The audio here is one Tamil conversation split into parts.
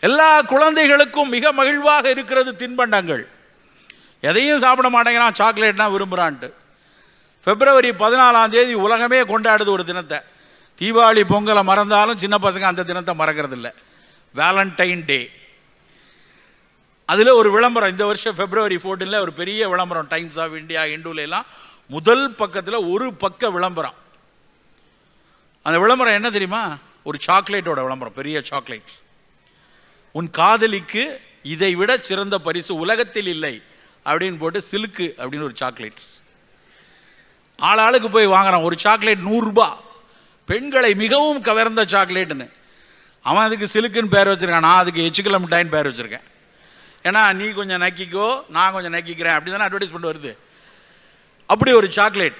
எல்லா குழந்தைகளுக்கும் மிக மகிழ்வாக இருக்கிறது தின்பண்டங்கள். எதையும் சாப்பிட மாட்டேங்கிறான் சாக்லேட்னா விரும்புகிறான்ட்டு பிப்ரவரி பதினாலாம் தேதி உலகமே கொண்டாடுது ஒரு தினத்தை. தீபாவளி பொங்கலை மறந்தாலும் சின்ன பசங்க அந்த தினத்தை மறக்கிறது இல்லை வேலண்டைன் டே அதில் ஒரு விளம்பரம் இந்த வருஷம் பிப்ரவரி ஃபோர்டீனில் ஒரு பெரிய விளம்பரம் டைம்ஸ் ஆஃப் இந்தியா இண்டூலெல்லாம் முதல் பக்கத்தில் ஒரு பக்க விளம்பரம். அந்த விளம்பரம் என்ன தெரியுமா? ஒரு சாக்லேட்டோட விளம்பரம் பெரிய சாக்லேட். உன் காதலிக்கு இதை விட சிறந்த பரிசு உலகத்தில் இல்லை அப்படின்னு போட்டு சிலுக்கு அப்படின்னு ஒரு சாக்லேட். ஆளாளுக்கு போய் வாங்குறான். ஒரு சாக்லேட் நூறுரூபா பெண்களை மிகவும் கவர்ந்த சாக்லேட்டுன்னு. அவன் அதுக்கு சிலுக்குன்னு பேர் வச்சிருக்கான். நான் அதுக்கு எச்சுக்கல மிட்டாயின்னு பேர் வச்சுருக்கேன். ஏன்னா நீ கொஞ்சம் நக்கிக்கோ நான் கொஞ்சம் நக்கிக்கிறேன். அப்படி தானே அட்வர்டைஸ்மெண்ட் வருது. அப்படி ஒரு சாக்லேட்.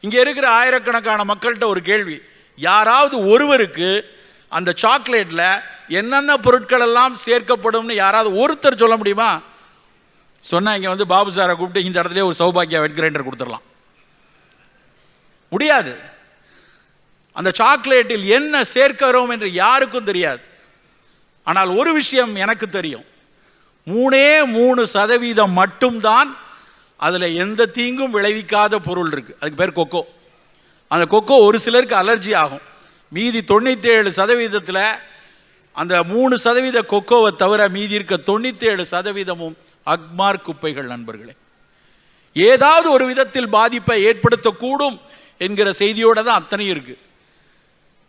இங்கே இருக்கிற ஆயிரக்கணக்கான மக்கள்கிட்ட ஒரு கேள்வி. யாராவது ஒருவருக்கு அந்த சாக்லேட்டில் என்னென்ன பொருட்கள் எல்லாம் சேர்க்கப்படும்னு யாராவது ஒருத்தர் சொல்ல முடியுமா? சொன்னால் இங்கே வந்து பாபு சாரை கூப்பிட்டு இந்த இடத்துல ஒரு சௌபாக்கியா வெட் கிரைண்டர் கொடுத்துடலாம். முடியாது. அந்த சாக்லேட்டில் என்ன சேர்க்கிறோம் என்று யாருக்கும் தெரியாது. ஆனால் ஒரு விஷயம் எனக்கு தெரியும். மூணே மூணு சதவீதம் மட்டும்தான் அதில் எந்த தீங்கும் விளைவிக்காத பொருள் இருக்குது அதுக்கு பேர் கொக்கோ. அந்த கொக்கோ ஒரு சிலருக்கு அலர்ஜி ஆகும். மீதி தொண்ணூற்றேழு சதவீதத்தில் அந்த மூணு சதவீத கொக்கோவை தவிர மீதி இருக்க தொண்ணூற்றேழு சதவீதமும் அக்மார் குப்பைகள் நண்பர்களே. ஏதாவது ஒரு விதத்தில் பாதிப்பை ஏற்படுத்தக்கூடும் என்கிற செய்தியோட தான் அத்தனையும் இருக்கு.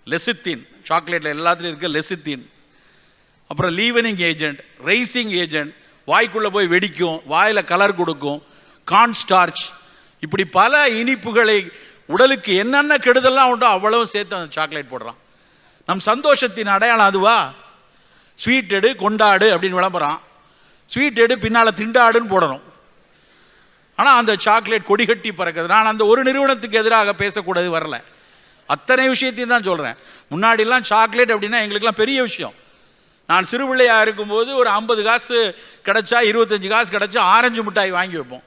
லெசித்தின் சாக்லேட்டில் எல்லாத்துலையும் இருக்க லெசித்தின். அப்புறம் லீவனிங் ஏஜென்ட் ரைசிங் ஏஜென்ட் வாய்க்குள்ளே போய் வெடிக்கும் வாயில் கலர் கொடுக்கும் கான்ஸ்டார்ச் இப்படி பல இனிப்புகளை உடலுக்கு என்னென்ன கெடுதல்லாம் உண்டோ அவ்வளவும் சேர்த்து அந்த சாக்லேட் போடுறான். நம் சந்தோஷத்தின் அடையாளம் அதுவா? ஸ்வீட் எடு கொண்டாடு அப்படின்னு விளம்பரம் ஸ்வீட் எடு பின்னால் திண்டாடுன்னு போடணும். ஆனால் அந்த சாக்லேட் கொடி கட்டி பறக்குது. நான் அந்த ஒரு நிறுவனத்துக்கு எதிராக பேசக்கூடாது வரல. அத்தனை விஷயத்தையும் தான் சொல்கிறேன் முன்னாடிலாம் சாக்லேட் அப்படின்னா எங்களுக்கெல்லாம் பெரிய விஷயம். நான் சிறுபிள்ளையாக இருக்கும்போது ஒரு ஐம்பது காசு கிடச்சா இருபத்தஞ்சி காசு கிடச்சா ஆரஞ்சு மிட்டாய் வாங்கி வைப்போம்.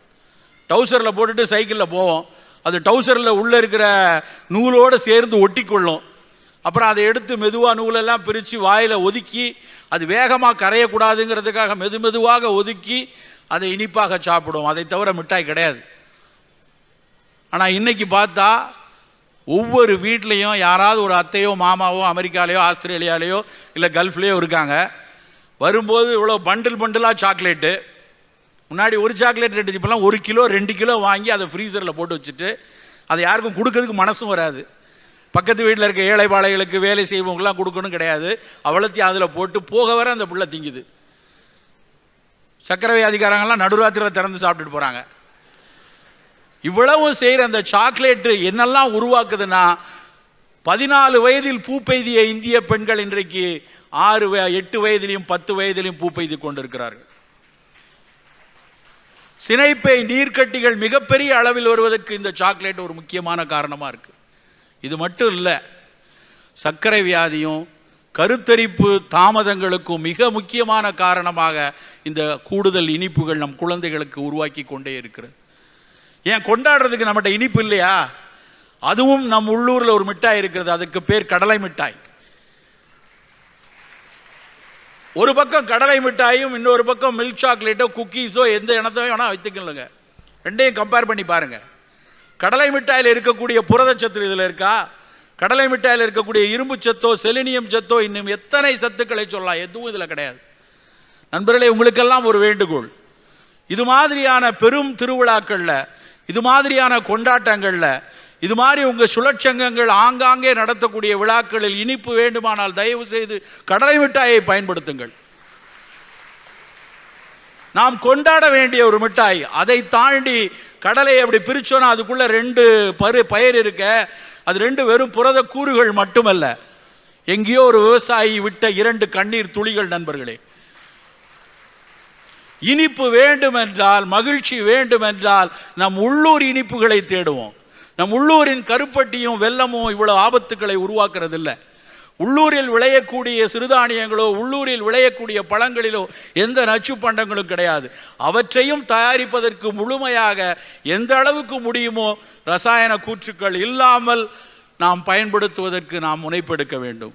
டவுசரில் போட்டுட்டு சைக்கிளில் போவோம். அது டவுசரில் உள்ளே இருக்கிற நூலோடு சேர்ந்து ஒட்டிக்கொள்ளும். அப்புறம் அதை எடுத்து மெதுவாக நூலெல்லாம் பிரித்து வாயில் ஒதுக்கி அது வேகமாக கரையக்கூடாதுங்கிறதுக்காக மெது மெதுவாக ஒதுக்கி அதை இனிப்பாக சாப்பிடுவோம் அதை தவிர மிட்டாய் கிடையாது. ஆனால் இன்றைக்கி பார்த்தா ஒவ்வொரு வீட்லேயும் யாராவது ஒரு அத்தையோ மாமாவோ அமெரிக்காலேயோ ஆஸ்திரேலியாலேயோ இல்லை கல்ஃப்லேயோ இருக்காங்க. வரும்போது இவ்வளோ பண்டில் பண்டிலாக சாக்லேட்டு முன்னாடி ஒரு சாக்லேட் ரெண்டு இப்போலாம் ஒரு கிலோ ரெண்டு கிலோ வாங்கி அதை ஃப்ரீசரில் போட்டு வச்சுட்டு அதை யாருக்கும் கொடுக்கறதுக்கு மனசும் வராது. பக்கத்து வீட்டில் இருக்க ஏழை பாளைகளுக்கு வேலை செய்வவங்களாம் கொடுக்கணும் கிடையாது. அவ்வளோத்தையும் அதில் போட்டு போக வர அந்த புள்ள திங்குது. சக்கரை அதிகாரங்கள்லாம் நடுராத்திரியில் திறந்து சாப்பிட்டுட்டு போகிறாங்க இவ்வளவும் செய்கிற அந்த சாக்லேட்டு என்னெல்லாம் உருவாக்குதுன்னா பதினாலு வயதில் பூ பெய்திய இந்திய பெண்கள் இன்றைக்கு ஆறு வய- எட்டு வயதிலையும் பத்து வயதிலையும் பூ பெய்து கொண்டிருக்கிறார்கள். சினைப்பை நீர்க்கட்டிகள் மிகப்பெரிய அளவில் வருவதற்கு இந்த சாக்லேட் ஒரு முக்கியமான காரணமாக இருக்குது இது மட்டும் இல்லை சர்க்கரை வியாதியும் கருத்தரிப்பு தாமதங்களுக்கும் மிக முக்கியமான காரணமாக இந்த கூடுதல் இனிப்புகள் நம் குழந்தைகளுக்கு உருவாக்கி கொண்டே இருக்கிறது. ஏன் கொண்டாடுறதுக்கு நம்மகிட்ட இனிப்பு இல்லையா? அதுவும் நம் உள்ளூரில் ஒரு மிட்டாய் இருக்கிறது அதுக்கு பேர் கடலை மிட்டாய். ஒரு பக்கம் கடலை மிட்டாயும் இன்னொரு பக்கம் மில்க் சாக்லேட்டோ குக்கீஸோ எந்த இனத்தையும் வேணால் வைத்துக்கலங்க ரெண்டையும் கம்பேர் பண்ணி பாருங்க. கடலை மிட்டாயில் இருக்கக்கூடிய புரதச்சத்து இதில் இருக்கா? கடலை மிட்டாயில் இருக்கக்கூடிய இரும்பு சத்தோ செலினியம் சத்தோ இன்னும் எத்தனை சத்துக்களை சொல்லலாம்? எதுவும் இதில் கிடையாது. நண்பர்களே உங்களுக்கெல்லாம் ஒரு வேண்டுகோள். இது மாதிரியான பெரும் திருவிழாக்களில் இது மாதிரியான கொண்டாட்டங்களில் இது மாதிரி உங்கள் சுழற்சங்கங்கள் ஆங்காங்கே நடத்தக்கூடிய விழாக்களில் இனிப்பு வேண்டுமானால் தயவு செய்து கடலை மிட்டாயை பயன்படுத்துங்கள். நாம் கொண்டாட வேண்டிய ஒரு மிட்டாய். அதை தாண்டி கடலை அப்படி பிரிச்சோன்னா அதுக்குள்ள ரெண்டு பரு பயிர் இருக்க அது ரெண்டு வெறும் புரத கூறுகள் மட்டுமல்ல. எங்கேயோ ஒரு விவசாயி விட்ட இரண்டு கண்ணீர் துளிகள் நண்பர்களே. இனிப்பு வேண்டுமென்றால் மகிழ்ச்சி வேண்டுமென்றால் நம் உள்ளூர் இனிப்புகளை தேடுவோம். நம் உள்ளூரின் கருப்பட்டியும் வெல்லமும் இவ்வளோ ஆபத்துக்களை உருவாக்குறதில்லை. உள்ளூரில் விளையக்கூடிய சிறுதானியங்களோ உள்ளூரில் விளையக்கூடிய பழங்களிலோ எந்த நச்சு பண்டங்களும் கிடையாது. அவற்றையும் தயாரிப்பதற்கு முழுமையாக எந்த அளவுக்கு முடியுமோ ரசாயன கூற்றுக்கள் இல்லாமல் நாம் பயன்படுத்துவதற்கு நாம் முனைப்பெடுக்க வேண்டும்.